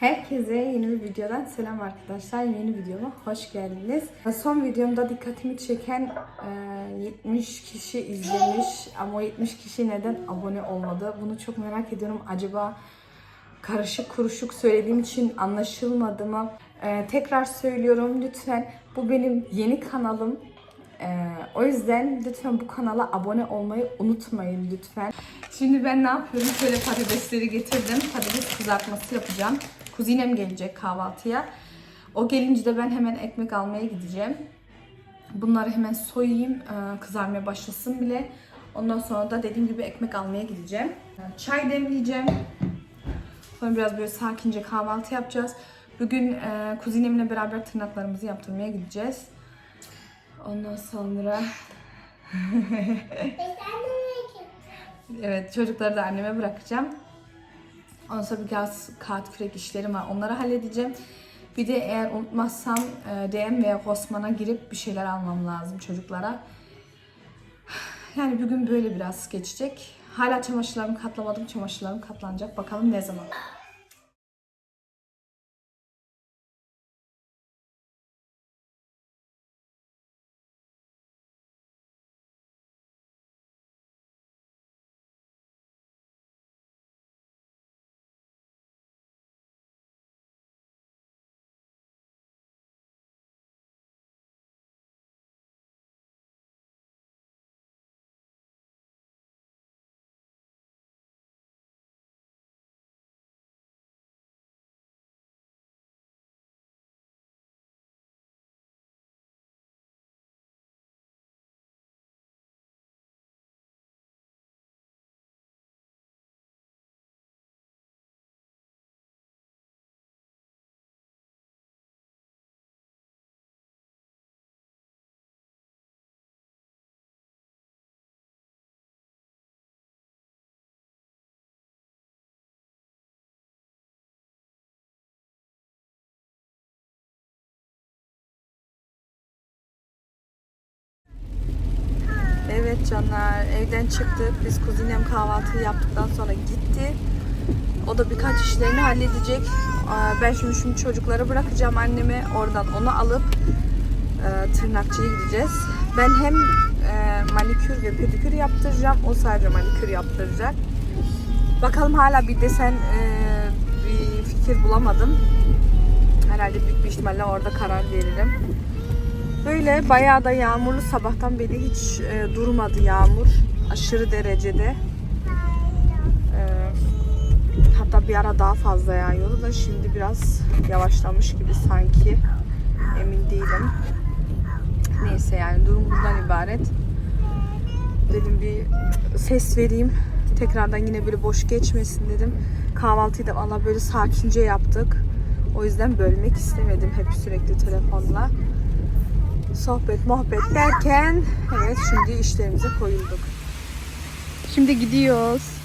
Herkese yeni bir videodan selam arkadaşlar. Yeni videoma hoş geldiniz. Son videomda dikkatimi çeken e, 70 kişi izlemiş ama o 70 kişi neden abone olmadı? Bunu çok merak ediyorum. Acaba karışık kuruşuk söylediğim için anlaşılmadı mı? E, tekrar söylüyorum lütfen bu benim yeni kanalım. Ee, o yüzden lütfen bu kanala abone olmayı unutmayın lütfen. Şimdi ben ne yapıyorum? Şöyle patatesleri getirdim. Patates kızartması yapacağım. Kuzinem gelecek kahvaltıya. O gelince de ben hemen ekmek almaya gideceğim. Bunları hemen soyayım. ee, Kızarmaya başlasın bile. Ondan sonra da dediğim gibi ekmek almaya gideceğim. Ee, Çay demleyeceğim. Sonra biraz böyle sakince kahvaltı yapacağız. Bugün e, kuzinemle beraber tırnaklarımızı yaptırmaya gideceğiz. Ondan sonra evet çocukları da anneme bırakacağım. Ondan sonra biraz kağıt kürek işlerim var. Onları halledeceğim. Bir de eğer unutmazsam e, DM veya Osman'a girip bir şeyler almam lazım çocuklara. Yani bugün böyle biraz geçecek. Hala çamaşırlarımı katlamadım. Çamaşırlarım katlanacak. Bakalım ne zaman. Evet canlar evden çıktık. Biz kuzinem kahvaltıyı yaptıktan sonra gitti. O da birkaç işlerini halledecek. Ben şimdi şimdi çocukları bırakacağım anneme. Oradan onu alıp e, tırnakçıya gideceğiz. Ben hem e, manikür ve pedikür yaptıracağım. O sadece manikür yaptıracak. Bakalım hala bir desen e, bir fikir bulamadım. Herhalde büyük bir ihtimalle orada karar veririm. Böyle bayağı da yağmurlu sabahtan beri hiç e, durmadı yağmur. Aşırı derecede. E, hatta bir ara daha fazla yağıyordu da şimdi biraz yavaşlamış gibi sanki. Emin değilim. Neyse yani durum bundan ibaret. Dedim bir ses vereyim. Tekrardan yine böyle boş geçmesin dedim. Kahvaltıyı da valla böyle sakince yaptık. O yüzden bölmek istemedim hep sürekli telefonla sohbet muhabbet derken evet şimdi işlerimize koyulduk. Şimdi gidiyoruz.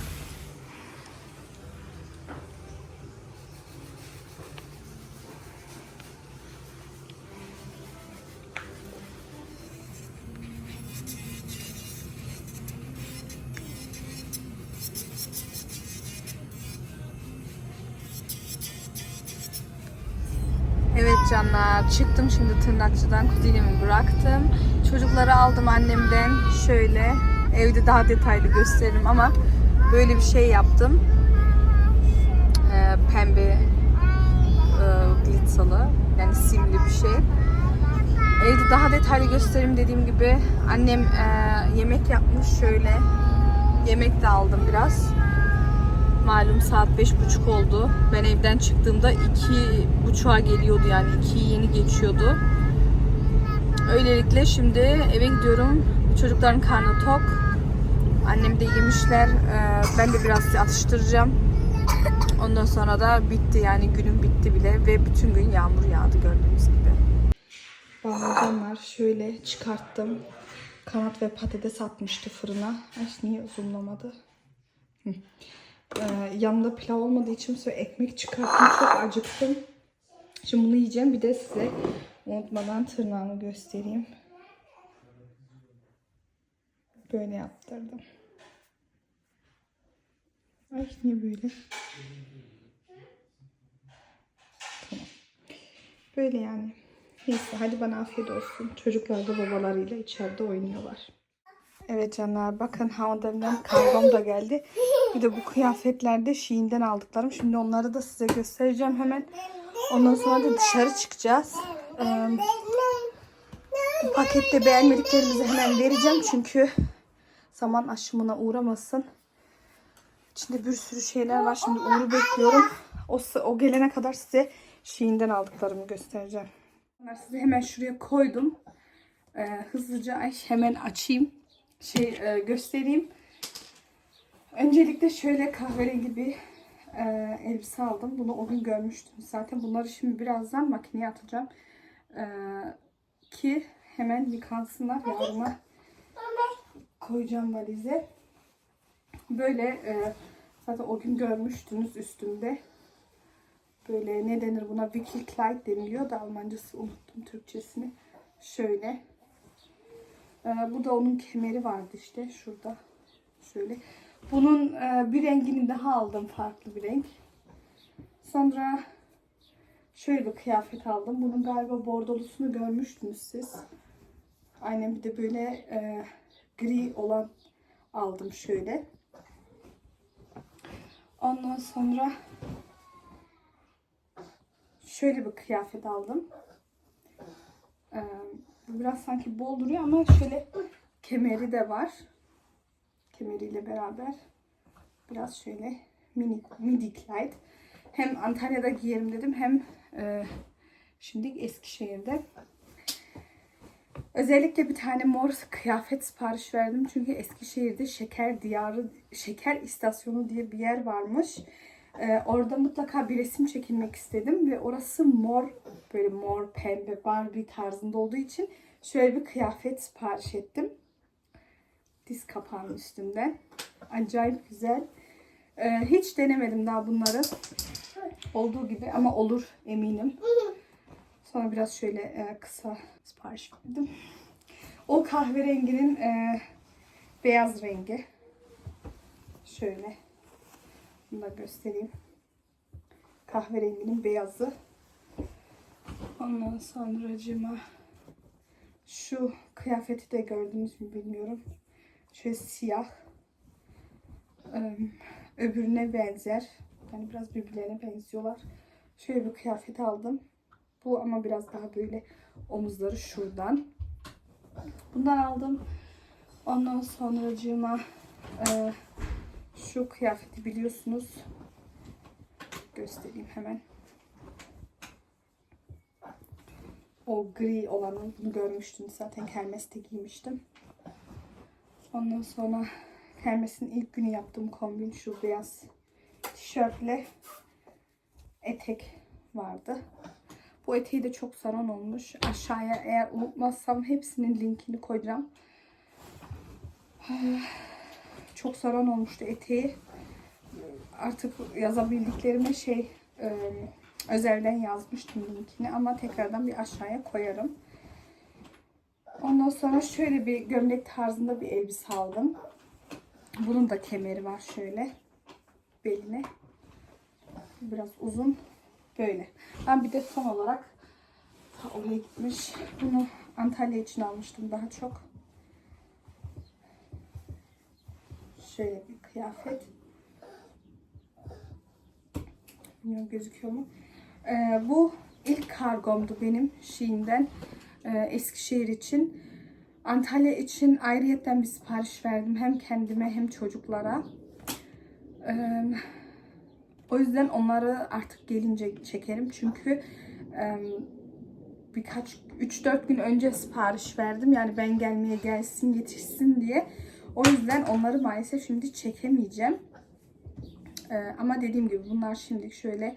Canlar çıktım şimdi tırnakçıdan kuzenimi bıraktım. Çocukları aldım annemden şöyle evde daha detaylı gösteririm ama böyle bir şey yaptım. Ee, pembe e, glitterlı yani simli bir şey. Evde daha detaylı gösteririm dediğim gibi annem e, yemek yapmış şöyle yemek de aldım biraz. Malum saat beş buçuk oldu. Ben evden çıktığımda iki buçuğa geliyordu yani iki yeni geçiyordu. Öylelikle şimdi eve gidiyorum. Çocukların karnı tok. Annem de yemişler. Ee, Ben de biraz atıştıracağım. Ondan sonra da bitti yani günüm bitti bile ve bütün gün yağmur yağdı gördüğünüz gibi. Bağlacanlar şöyle çıkarttım. Kanat ve patates atmıştı fırına. Ay niye zoomlamadı? Ee, yanında pilav olmadığı için sonra ekmek çıkarttım. Çok acıktım. Şimdi bunu yiyeceğim. Bir de size unutmadan tırnağımı göstereyim. Böyle yaptırdım. Ay niye böyle? Böyle yani. Neyse hadi bana afiyet olsun. Çocuklar da babalarıyla içeride oynuyorlar. Evet canlar bakın H&M'den kargom da geldi. Bir de bu kıyafetlerde Shein'den aldıklarım. Şimdi onları da size göstereceğim hemen. Ondan sonra da dışarı çıkacağız. Ee, bu pakette beğenmediklerimizi hemen vereceğim çünkü zaman aşımına uğramasın. İçinde bir sürü şeyler var. Şimdi Uğur'u bekliyorum. O, o gelene kadar size Shein'den aldıklarımı göstereceğim. Bunları size hemen şuraya koydum. Ee, hızlıca hemen açayım. Şey e, göstereyim. Öncelikle şöyle kahverengi bir e, elbise aldım. Bunu o gün görmüştüm zaten. Bunları şimdi birazdan makineye atacağım. Ee, ki hemen yıkansınlar. Yarına koyacağım valize. Böyle e, zaten o gün görmüştünüz üstümde. Böyle ne denir buna? Clyde deniliyor da Almancası unuttum Türkçesini. Şöyle. Ee, bu da onun kemeri vardı işte şurada. Şöyle. Bunun e, bir rengini daha aldım. Farklı bir renk. Sonra şöyle bir kıyafet aldım. Bunun galiba bordolusunu görmüştünüz siz. Aynen bir de böyle e, gri olan aldım şöyle. Ondan sonra şöyle bir kıyafet aldım. Ee, biraz sanki bol duruyor ama şöyle kemeri de var. Kemeriyle beraber biraz şöyle mini midi clyde. Hem Antalya'da giyerim dedim hem e, şimdi Eskişehir'de. Özellikle bir tane mor kıyafet sipariş verdim. Çünkü Eskişehir'de şeker diyarı, şeker istasyonu diye bir yer varmış. Ee, orada mutlaka bir resim çekilmek istedim ve orası mor, böyle mor, pembe, Barbie tarzında olduğu için şöyle bir kıyafet sipariş ettim. Diz kapağının üstünde. Acayip güzel. Ee, hiç denemedim daha bunları. Olduğu gibi ama olur eminim. Sonra biraz şöyle e, kısa sipariş verdim. O kahverenginin e, beyaz rengi. Şöyle. Bunu da göstereyim. Kahverenginin beyazı. Ondan sonra cima şu kıyafeti de gördünüz mü bilmiyorum. Şöyle siyah. Öbürüne benzer. Yani biraz birbirlerine benziyorlar. Şöyle bir kıyafet aldım. Bu ama biraz daha böyle omuzları şuradan. Bundan aldım. Ondan sonra cima e, şu kıyafeti biliyorsunuz. Göstereyim hemen. O gri olanı bunu görmüştüm zaten kermeste giymiştim. Ondan sonra kermesin ilk günü yaptığım kombin şu beyaz tişörtle etek vardı. Bu eteği de çok saran olmuş. Aşağıya eğer unutmazsam hepsinin linkini koyacağım. Çok saran olmuştu eteği. Artık yazabildiklerime şey e, özelden yazmıştım linkini ama tekrardan bir aşağıya koyarım. Ondan sonra şöyle bir gömlek tarzında bir elbise aldım. Bunun da kemeri var şöyle beline. Biraz uzun böyle. Ben bir de son olarak oraya gitmiş. Bunu Antalya için almıştım daha çok. Şöyle bir kıyafet. Bilmiyorum gözüküyor mu? Ee, bu ilk kargomdu benim Shein'den ee, Eskişehir için. Antalya için ayrıyetten bir sipariş verdim. Hem kendime hem çocuklara. Ee, o yüzden onları artık gelince çekerim. Çünkü e, birkaç 3-4 gün önce sipariş verdim. Yani ben gelmeye gelsin yetişsin diye. O yüzden onları maalesef şimdi çekemeyeceğim. Ee, ama dediğim gibi bunlar şimdilik şöyle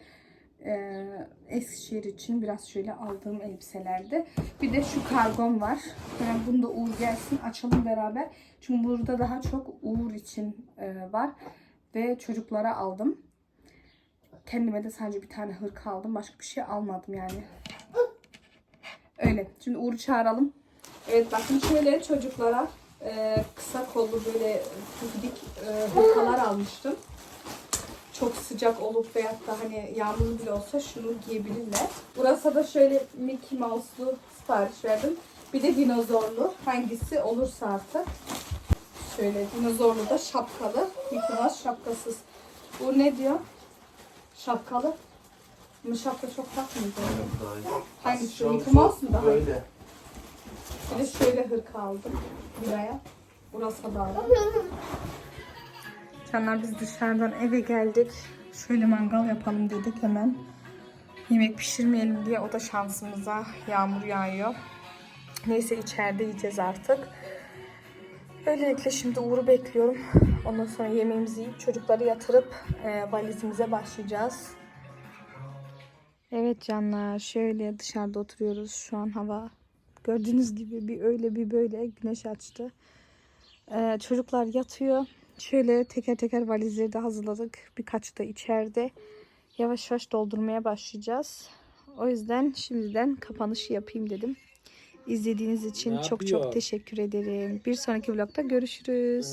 e, Eskişehir için biraz şöyle aldığım elbiselerde. Bir de şu kargom var. Yani bunu da Uğur gelsin açalım beraber. Çünkü burada daha çok Uğur için e, var. Ve çocuklara aldım. Kendime de sadece bir tane hırka aldım. Başka bir şey almadım yani. Öyle. Şimdi Uğur'u çağıralım. Evet bakın şöyle çocuklara e, kısa kollu böyle pufidik e, hırkalar almıştım. çok sıcak olup veyahut da hani yağmurlu bile olsa şunu giyebilirler. Burası da şöyle Mickey Mouse'lu sipariş verdim. Bir de dinozorlu. Hangisi olursa artık. Şöyle dinozorlu da şapkalı. Mickey Mouse şapkasız. Bu ne diyor? Şapkalı. Ama şapka çok takmıyor. Hangisi? Mickey Mouse mu daha? Böyle. Bir de şöyle hırka aldım. Buraya. Burası da. Canlar biz dışarıdan eve geldik. Şöyle mangal yapalım dedik hemen. Yemek pişirmeyelim diye o da şansımıza yağmur yağıyor. Neyse içeride yiyeceğiz artık. Böylelikle şimdi Uğur'u bekliyorum. Ondan sonra yemeğimizi yiyip çocukları yatırıp e, valizimize başlayacağız. Evet canlar şöyle dışarıda oturuyoruz. Şu an hava gördüğünüz gibi bir öyle bir böyle güneş açtı. Ee, çocuklar yatıyor. Şöyle teker teker valizleri de hazırladık. Birkaç da içeride. Yavaş yavaş doldurmaya başlayacağız. O yüzden şimdiden kapanışı yapayım dedim. İzlediğiniz için Ne çok yapıyor? çok teşekkür ederim. Bir sonraki vlogda görüşürüz.